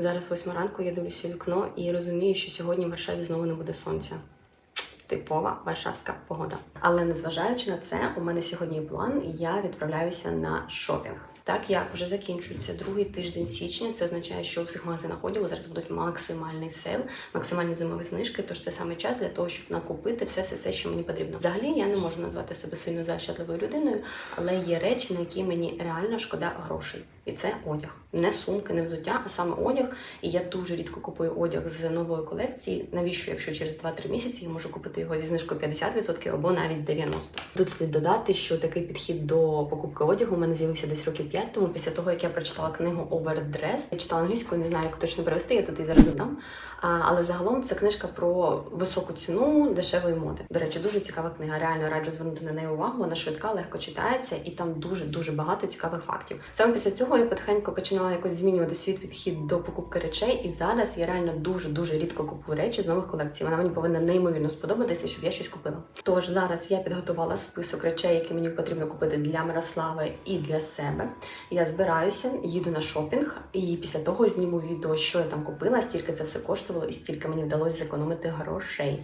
Зараз восьма ранку, я дивлюся вікно і розумію, що сьогодні в Варшаві знову не буде сонця. Типова варшавська погода. Але незважаючи на це, у мене сьогодні план, і я відправляюся на шопінг. Так як вже закінчується другий тиждень січня, це означає, що у всіх магазинах одягу зараз будуть максимальний сейл, максимальні зимові знижки. Тож це саме час для того, щоб накупити все, все, все, що мені потрібно. Взагалі я не можу назвати себе сильно защадливою людиною, але є речі, на які мені реально шкода грошей. І це одяг, не сумки, не взуття, а саме одяг. І я дуже рідко купую одяг з нової колекції. Навіщо, якщо через 2-3 місяці я можу купити його зі знижкою 50% або навіть 90%. Тут слід додати, що такий підхід до покупки одягу у мене з'явився десь років 5 тому, після того як я прочитала книгу Overdress. Я читала англійською, не знаю, як точно перевести, я тут і зараз задам. Але загалом це книжка про високу ціну дешевої моди. До речі, дуже цікава книга. Реально раджу звернути на неї увагу. Вона швидка, легко читається, і там дуже дуже багато цікавих фактів. Саме після цього я потихеньку починала якось змінювати свій підхід до покупки речей. І зараз я реально дуже дуже рідко купую речі з нових колекцій. Вона мені повинна неймовірно сподобатися, щоб я щось купила. Тож зараз я підготувала список речей, які мені потрібно купити для Мирослави і для себе. Я збираюся, їду на шопінг, і після того зніму відео, що я там купила, стільки це все коштувало, і стільки мені вдалося зекономити грошей.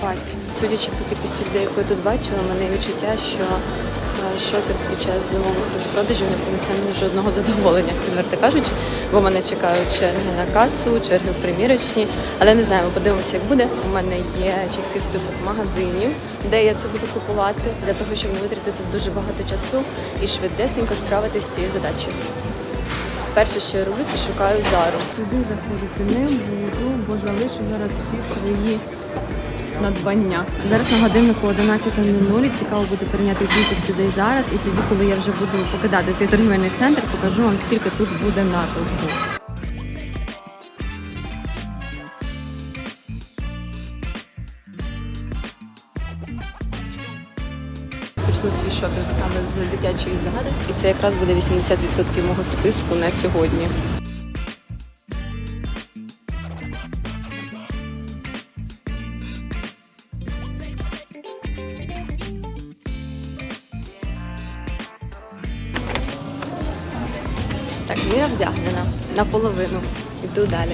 Ходжу. Судячи по кількості людей, яку я тут бачила, мене відчуття, що е, шопінг під час зимових розпродажів не принесе мені жодного задоволення, відверто кажучи, бо мене чекають черги на касу, черги в примірочні. Але не знаю, подивимося, як буде. У мене є чіткий список магазинів, де я це буду купувати, для того, щоб не витратити дуже багато часу і швидесенько справитися з цією задачею. Перше, що я роблю, то шукаю зару. Сюди заходити не буду, бо залишу зараз всі свої надбання. Зараз на годиннику 11.00. Цікаво буде прийняти кількість людей зараз. І тоді, коли я вже буду покидати цей торгівельний центр, покажу вам, скільки тут буде натовпу. Почну свій шопінг саме з дитячої загади. І це якраз буде 80% мого списку на сьогодні. Так, Міра вдягнена наполовину. Іду далі.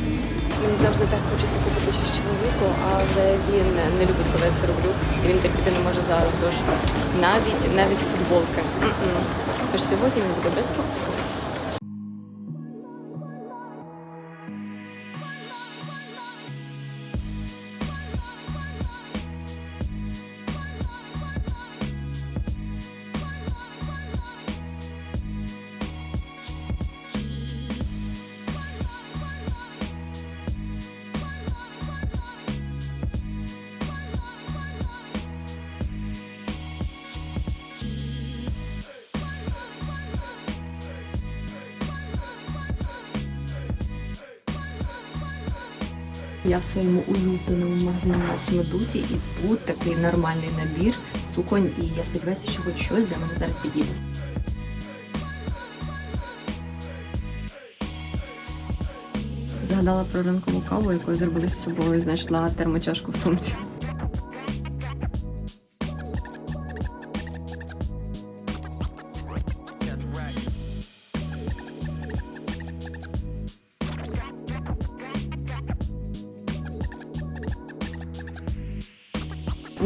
Мені завжди так хочеться купити щось чоловіку, але він не любить, коли я це роблю. І він терпіти не може зараз. Тож навіть навіть футболки. Тож сьогодні він буде без покупок. Я в своєму улюбленому магазині Смедуті, і тут такий нормальний набір суконь, і я сподіваюся, що хоч щось для мене зараз підійде. Згадала про ранкову каву, яку зробили з собою, знайшла термочашку в сумці.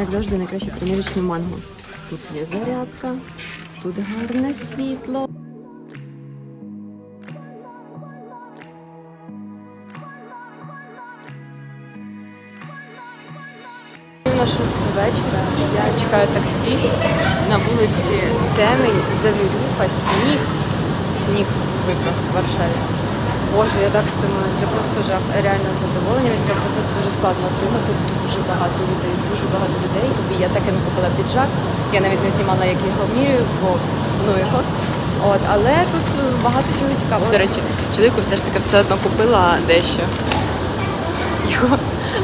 Як завжди, найкраще примірочне манго. Тут є зарядка, тут гарне світло. На шосту вечора я чекаю таксі. На вулиці темень, завірюха, сніг. Сніг випав в Варшаві. Боже, я так стомилася, це просто жах. Реально задоволення від цього процесу дуже складно отримати. Дуже багато людей, багато людей. Тобі я так і не купила піджак. Я навіть не знімала, як його міряю, бо ну його. От, але тут е, багато чого цікавого. До речі, чоловіку все ж таки все одно купила дещо. Його,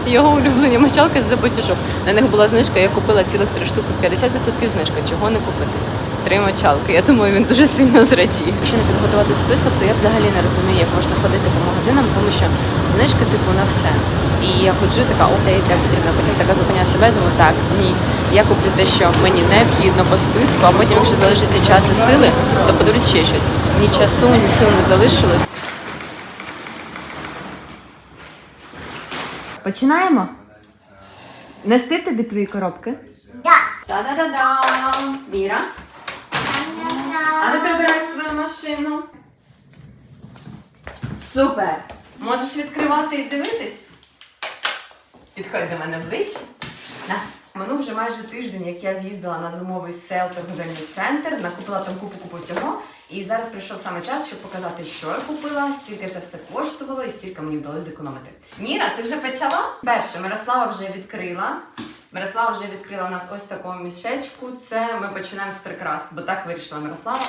його улюблені мочалки з забутішок. На них була знижка, я купила цілих три штуки, 50% знижка. Чого не купити? Три мочалки. Я думаю, він дуже сильно зрадіє. Якщо не підготувати список, то я взагалі не розумію, як можна ходити по магазинам, тому що знижка типу на все. І я ходжу така, окей, так потрібно. Потім така зупиняю себе, думаю, так, ні. Я куплю те, що мені необхідно по списку, а потім, якщо залишиться час і сили, то подивлюсь ще щось. Ні часу, ні сил не залишилось. Починаємо. Нести тобі твої коробки? Та-да-да-да! Віра. А не прибирай свою машину. Супер! Можеш відкривати і дивитись? Підходь до мене ближче. На. Минув вже майже тиждень, як я з'їздила на зимовий сел торговельний центр, накупила там купу-купу всього. І зараз прийшов саме час, щоб показати, що я купила, стільки це все коштувало і стільки мені вдалося зекономити. Міра, ти вже почала? Перше, Мирослава вже відкрила. Мирослава вже відкрила у нас ось таку мішечку. Це ми починаємо з прикрас, бо так вирішила Мирослава.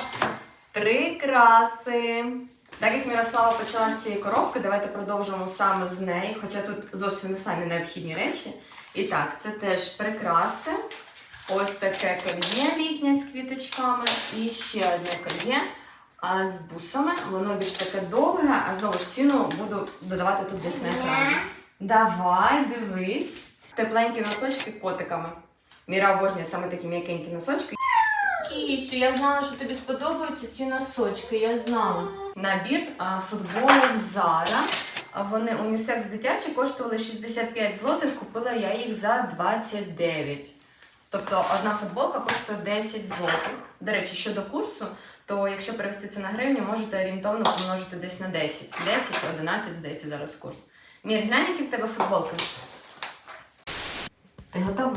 Прикраси. Так як Мирослава почала з цієї коробки, давайте продовжимо саме з неї, хоча тут зовсім не самі необхідні речі. І так, це теж прикраси. Ось таке кольє літнє з квіточками. І ще одне кольє з бусами. Воно більш таке довге, а знову ж ціну буду додавати тут десь на екрані. Давай, дивись. Тепленькі носочки котиками. Міра обожнює саме такі м'якенькі носочки. Кісю, я знала, що тобі сподобаються ці носочки, я знала. Набір а, футболок Zara. А Вони унісекс дитячі коштували 65 злотих, купила я їх за 29. Тобто одна футболка коштує 10 злотих. До речі, щодо курсу, то якщо перевести це на гривню, можете орієнтовно помножити десь на 10. 10, 11, здається, зараз курс. Мір, глянь, які в тебе футболки. Ти готова?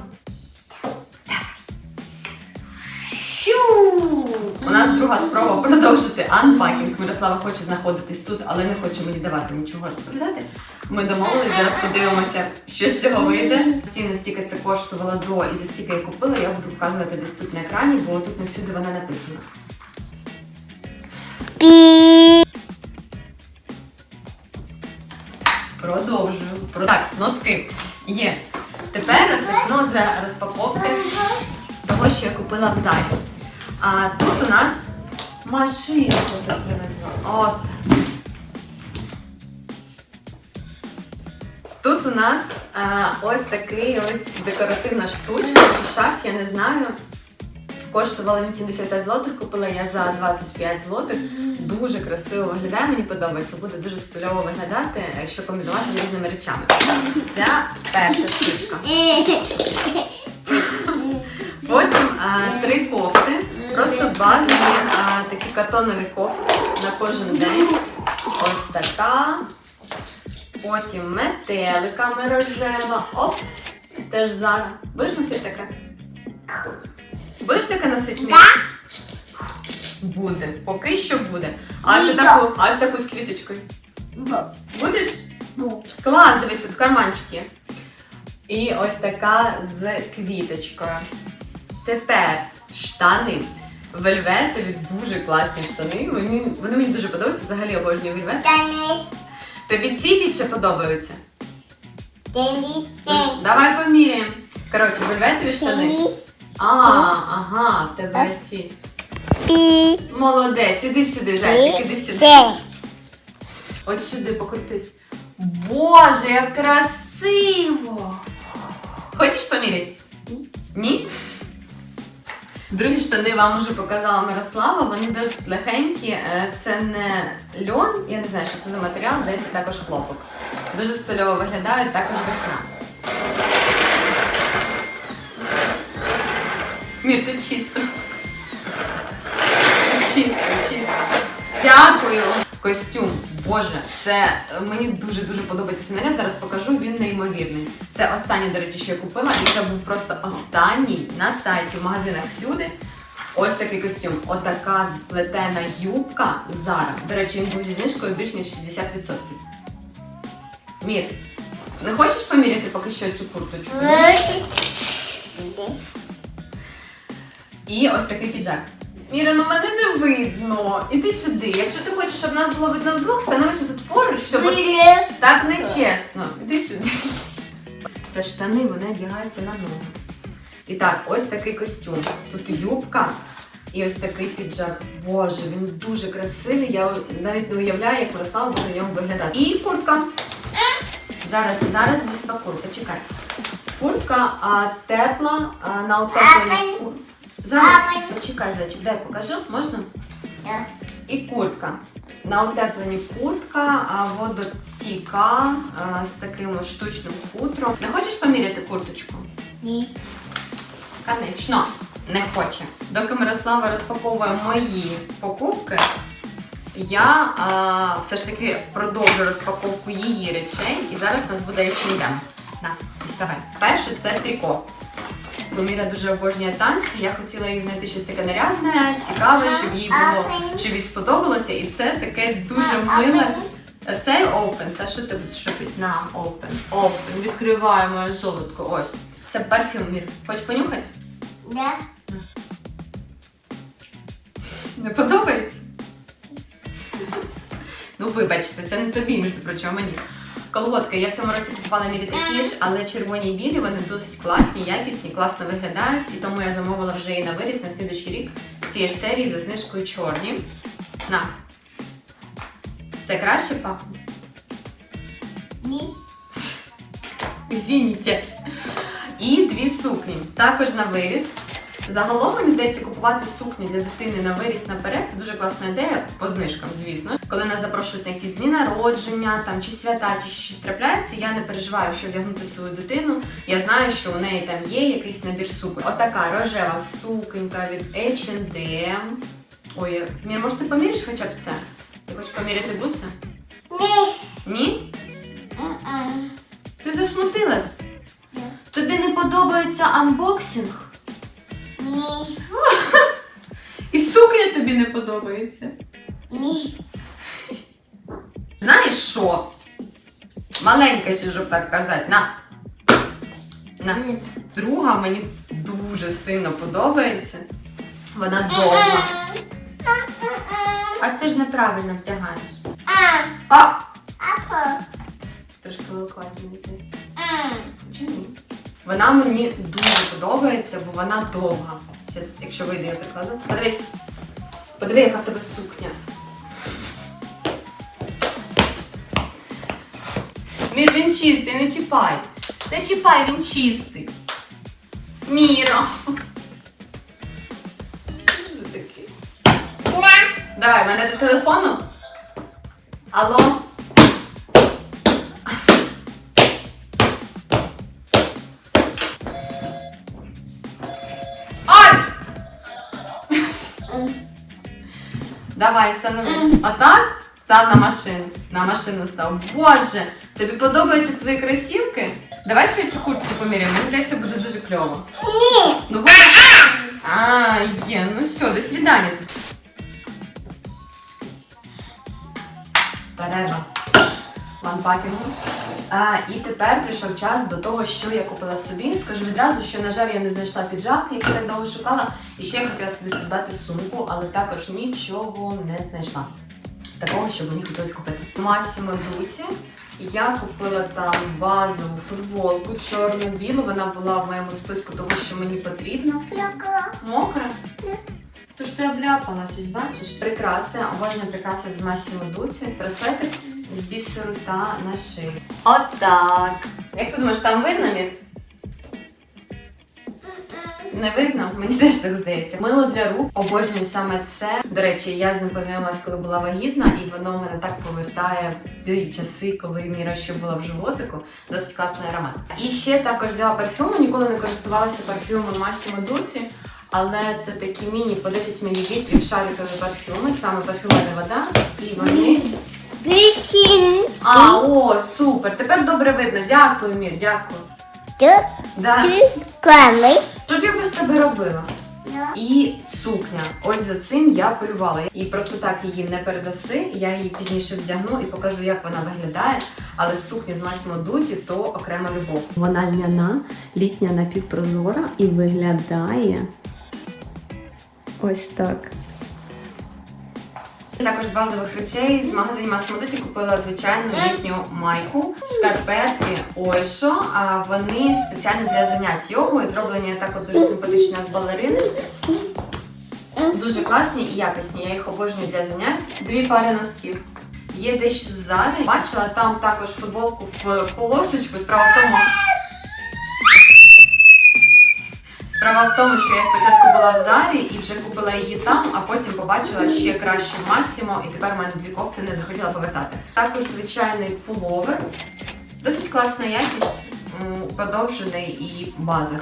У нас друга спроба продовжити анпакінг. Мирослава хоче знаходитись тут, але не хоче мені давати нічого розповідати. Ми домовились, зараз подивимося, що з цього вийде. Ціну стільки це коштувало до і за стільки я купила, я буду вказувати десь тут на екрані, бо тут не всюди вона написана. Продовжую. Так, носки є. Тепер розпочну з розпаковки того, що я купила в залі. А тут у нас машинку тут привезла. От. Тут у нас а, ось такий ось декоративна штучка чи шаф, я не знаю. Коштувала він 75 злотих, купила я за 25 злотих. Дуже красиво виглядає, мені подобається. Буде дуже стильово виглядати, якщо комбінувати з різними речами. Ця перша штучка. Потім а, три кофти. Просто базові а, такі катонові кофти на кожен день. Ось така. Потім метелика рожева. Оп! Теж зараз. Будеш носити таке? Будеш таке носити? Буде. Поки що буде. А ось таку, а ось таку з квіточкою. Будеш? Клас, дивись, тут карманчик є. І ось така з квіточкою. Тепер штани. Вельветові дуже класні штани. Мені, вони мені дуже подобаються, взагалі обожнюю вельвет. Тобі ці більше подобаються? Давай поміряємо. Коротше, вельветові штани. А, ага, в тебе ці. Молодець, іди сюди, зайчик, іди сюди. От сюди покрутись. Боже, як красиво! Хочеш поміряти? Ні? Другі штани вам уже показала Мирослава, вони досить легенькі. Е, Це не льон, я не знаю, що це за матеріал, здається, також хлопок. Дуже стильово виглядають, також весна. Мір, тут чисто. Чисто, чисто. Дякую. Костюм. Боже, це е, мені дуже дуже подобається цей наряд. Зараз покажу. Він неймовірний. Це останній, до речі, що я купила, і це був просто останній на сайті, в магазинах всюди. Ось такий костюм. Отака плетена юбка Зара. До речі, він був зі знижкою більш ніж 60%. Мір, не хочеш поміряти поки що цю курточку? І ось такий піджак. Міра, ну мене не видно. Іди сюди. Якщо ти хочеш, щоб нас було видно вдвох, становися тут поруч, все, бо так не чесно. Іди сюди. Це штани, вони одягаються на ногу. І так, ось такий костюм. Тут юбка і ось такий піджак. Боже, він дуже красивий. Я навіть не уявляю, як Мирослава буде в ньому виглядати. І куртка. Зараз, зараз розпакую, почекай. куртка а, тепла, а, на куртці. Зараз, почекай, зайчик, дай покажу, можна? І куртка. На утепленні куртка, водостійка з таким штучним хутром. Не хочеш поміряти курточку? Ні. Конечно, не хоче. Доки Мирослава розпаковує мої покупки, я а, все ж таки продовжу розпаковку її речей, і зараз у нас буде H&M. На, діставай. Перше це тріко. Бо Міра дуже обожнює танці. Я хотіла їй знайти щось таке нарядне, цікаве, щоб їй було, щоб їй сподобалося. І це таке дуже миле. Цей open, та що ти будеш робити? На, open. Open. Відкриваємо моє золотко. Ось. Це парфюм, Мір. Хочеш понюхати? Да. Не подобається? Ну, вибачте, це не тобі, між прочим, а мені. Колготки. Я в цьому році купувала мірі такі ж, але червоні і білі, вони досить класні, якісні, класно виглядають. І тому я замовила вже і на виріс на слідуючий рік з цієї ж серії за знижкою чорні. На. Це краще пахне? Ні. Зініття. І дві сукні. Також на виріс. Загалом мені здається купувати сукню для дитини на виріс наперед. Це дуже класна ідея по знижкам, звісно. Коли нас запрошують на якісь дні народження, там чи свята, чи щось трапляється, я не переживаю, що вдягнути свою дитину. Я знаю, що у неї там є якийсь набір суконь. Отака рожева суконька від H&M. Ой, Мір, може ти поміряєш хоча б це? Ти хочеш поміряти буси? Ні. Ні? Ти засмутилась? Да. Тобі не подобається анбоксинг? Ні. І сукня тобі не подобається? Ні. Знаєш що? Маленька ще, щоб так казати. На. На. Друга мені дуже сильно подобається. Вона довга. А ти ж неправильно вдягаєш. А. Трошки мені здається. Чи ні? Вона мені дуже подобається, бо вона довга. Щас, якщо вийде, я прикладу. Подивись. Подиви, яка в тебе сукня. Він чистий, не чіпай. Не чіпай, він чистий. Міро. Давай, мене до телефону. Алло. Ай! Давай, станови. Отак? Став на машину. На машину став. Боже, тобі подобаються твої кросівки? Давай ще цю куртку поміряємо. Мені здається, буде дуже кльово. Ні. Ну ви. А, є, ну все, до свидання. Перерва. Ванпакінгу. А, і тепер прийшов час до того, що я купила собі. Скажу відразу, що, на жаль, я не знайшла піджак, який так довго шукала. І ще я хотіла собі придбати сумку, але також нічого не знайшла. Такого, що мені хотілося купити. Масімо Дуці. Я купила там базову футболку чорно-білу. Вона була в моєму списку того, що мені потрібно. Плякала. Мокра? Ні. То ти обляпалась, ось бачиш? Прикраси, обожнюю прикраси з Масімо Дуці, браслетик з бісеру та на шиї. Отак. Як ти думаєш, там видно Мір? Не видно? Мені теж так здається. Мило для рук. Обожнюю саме це. До речі, я з ним познайомилась, коли була вагітна, і воно мене так повертає в ті часи, коли Міра ще була в животику. Досить класний аромат. І ще також взяла парфюми. Ніколи не користувалася парфюмом Massimo Dutti. Але це такі міні по 10 мл шарикові парфюми, саме парфюмерна вода. І вони. А, о, супер! Тепер добре видно. Дякую, Мір, дякую. Ти. Да. Що б я без тебе робила? І сукня. Ось за цим я полювала. І просто так її не передаси. Я її пізніше вдягну і покажу, як вона виглядає. Але сукня з Масімо Дуді – то окрема любов. Вона льняна, літня напівпрозора і виглядає ось так. Також з базових речей з магазину Dutti купила звичайну літню майку, шкарпетки Ойшо. А вони спеціально для занять йогою, зроблені так от дуже симпатично, як балерини. Дуже класні і якісні. Я їх обожнюю для занять. Дві пари носків. Є дещо з Зари. Бачила там також футболку в полосочку. Справа в тому, Справа в тому, що я спочатку була в зарі і вже купила її там, а потім побачила ще краще Масімо, і тепер в мене дві кофти не захотіла повертати. Також звичайний пуловер. Досить класна якість, м, подовжений і база.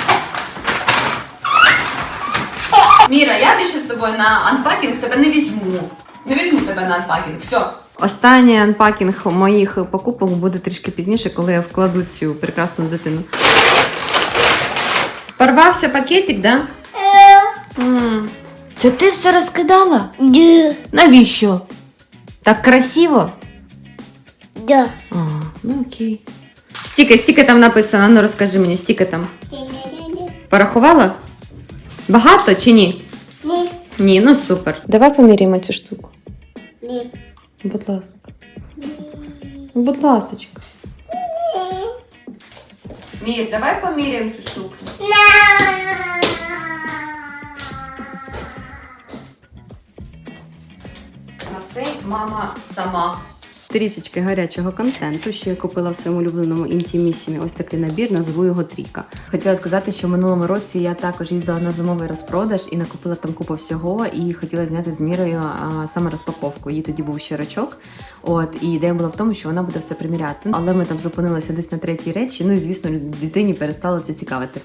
Міра, я більше з тобою на анпакінг тебе не візьму. Не візьму тебе на анпакінг. Все. Останній анпакінг моїх покупок буде трішки пізніше, коли я вкладу цю прекрасну дитину. Порвався пакетик, да? М. Це ти все розкидала? Да. Навіщо? Так красиво? Да. А, ну окей. Стільки, стільки там написано, ну розкажи мені, стільки там. Порахувала? Багато чи ні? Ні. Ні, ну супер. Давай поміряємо цю штуку. Ні. Будь ласка. Будь ласочка. Мір, давай поміряємо цю сукню. Носи мама сама. Трішечки гарячого контенту. Ще я купила в своєму улюбленому інтімісімі ось такий набір, назву його Тріка. Хотіла сказати, що в минулому році я також їздила на зимовий розпродаж і накупила там купу всього, і хотіла зняти з мірою а, саме розпаковку. Їй тоді був щирочок. От і ідея була в тому, що вона буде все приміряти. Але ми там зупинилися десь на третій речі. Ну і звісно, дитині перестало це цікавити.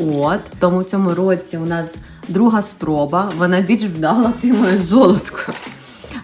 От тому в цьому році у нас друга спроба. Вона більш вдала, ти моє золотко.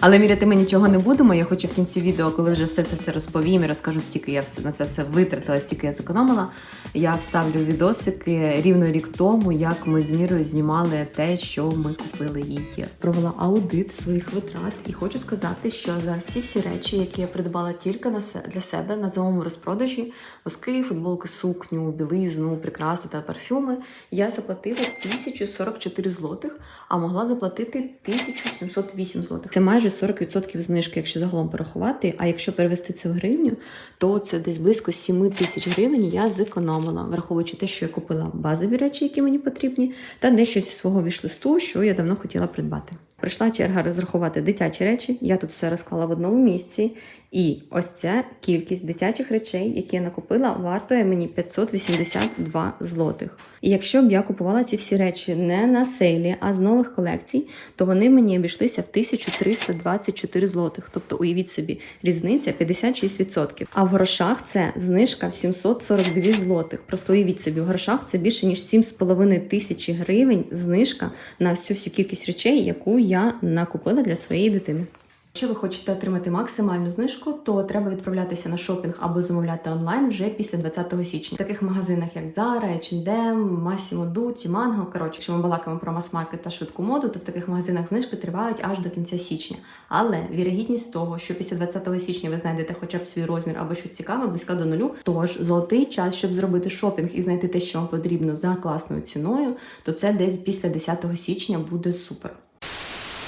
Але міряти ми нічого не будемо. Я хочу в кінці відео, коли вже все все, все розповім і розкажу, стільки я все на це все витратила, стільки я зекономила. Я вставлю відосики рівно рік тому, як ми з мірою знімали те, що ми купили їй. Провела аудит своїх витрат, і хочу сказати, що за ці всі речі, які я придбала тільки на се- для себе на зимовому розпродажі, носки, футболки, сукню, білизну, прикраси та парфюми, я заплатила 1044 злотих, а могла заплатити 1708 злотих. Це майже 40% знижки, якщо загалом порахувати. А якщо перевести це в гривню, то це десь близько 7 тисяч гривень я зекономила, враховуючи те, що я купила базові речі, які мені потрібні, та дещо зі свого вішлисту, що я давно хотіла придбати. Прийшла черга розрахувати дитячі речі. Я тут все розклала в одному місці. І ось ця кількість дитячих речей, які я накупила, вартує мені 582 злотих. І якщо б я купувала ці всі речі не на сейлі, а з нових колекцій, то вони мені обійшлися в 1324 злотих. Тобто, уявіть собі, різниця 56%. А в грошах це знижка в 742 злотих. Просто уявіть собі, в грошах це більше ніж 7,5 тисячі гривень знижка на всю всю кількість речей, яку я накупила для своєї дитини. Якщо ви хочете отримати максимальну знижку, то треба відправлятися на шопінг або замовляти онлайн вже після 20 січня. В таких магазинах, як Zara, H&M, Massimo Dutti, Mango. Коротше, якщо ми балакаємо про мас-маркет та швидку моду, то в таких магазинах знижки тривають аж до кінця січня. Але вірогідність того, що після 20 січня ви знайдете хоча б свій розмір або щось цікаве, близька до нулю. Тож золотий час, щоб зробити шопінг і знайти те, що вам потрібно за класною ціною, то це десь після 10 січня буде супер.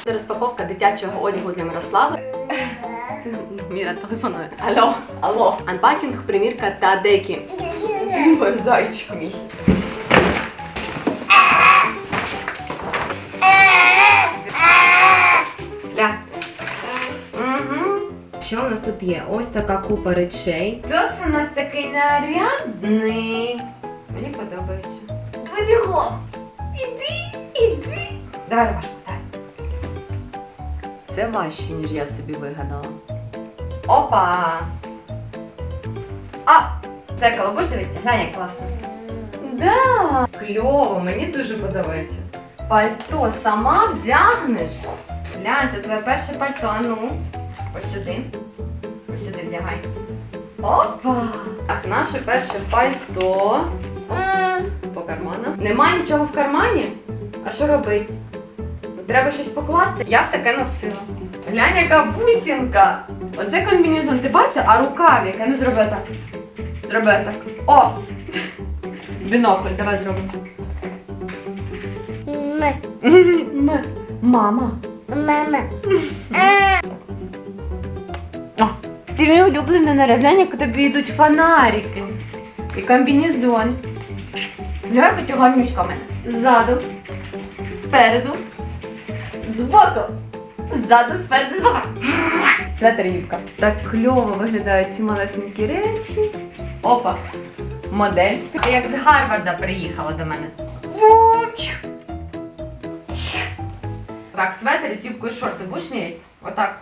Це розпаковка дитячого одягу для Мирослави. Міра телефонує. Алло, алло. Анпакінг, примірка та декі. Ой, зайчик мій. Ля. Що у нас тут є? Ось така купа речей. Це у нас такий нарядний? Мені подобається. Давай бігом. Іди, іди. Давай, Ромашка. Це важче, ніж я собі вигадала. Опа! А! Зеркало, будеш дивитися? Глянь, як класно. Да! Кльово, мені дуже подобається. Пальто сама вдягнеш. Глянь, це твоє перше пальто. А ну. Ось сюди. Ось сюди вдягай. Опа! Так, наше перше пальто. По карманам. Нема нічого в кармані? А що робить? Треба щось покласти. Я б таке носила. Глянь, яка бусинка. Оце комбінезон, ти бачиш? А рукав яке? Ну зроби так. Зроби так. О! Бінокль, давай зробимо. М- М- Мама. Мама. О, Це мій улюблений наряд. Глянь, як тобі йдуть фонарики. І комбінезон. Глянь, гарнючка в мене. Ззаду, спереду, збоку. Ззаду, спереду, збоку. Светер юбка. Так кльово виглядають ці малесенькі речі. Опа. Модель. Як з Гарварда приїхала до мене. Так, светер з юбкою шорти будеш міряти? Отак.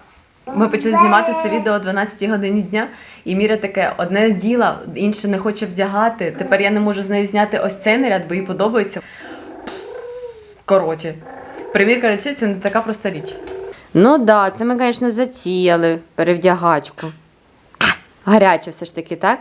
Ми почали знімати це відео о 12 годині дня, і Міра таке одне діло, інше не хоче вдягати. Тепер я не можу з нею зняти ось цей наряд, бо їй подобається. Коротше, примірка речей це не така проста річ. Ну так, да, це ми, звісно, затіяли перевдягачку. Гаряче все ж таки, так?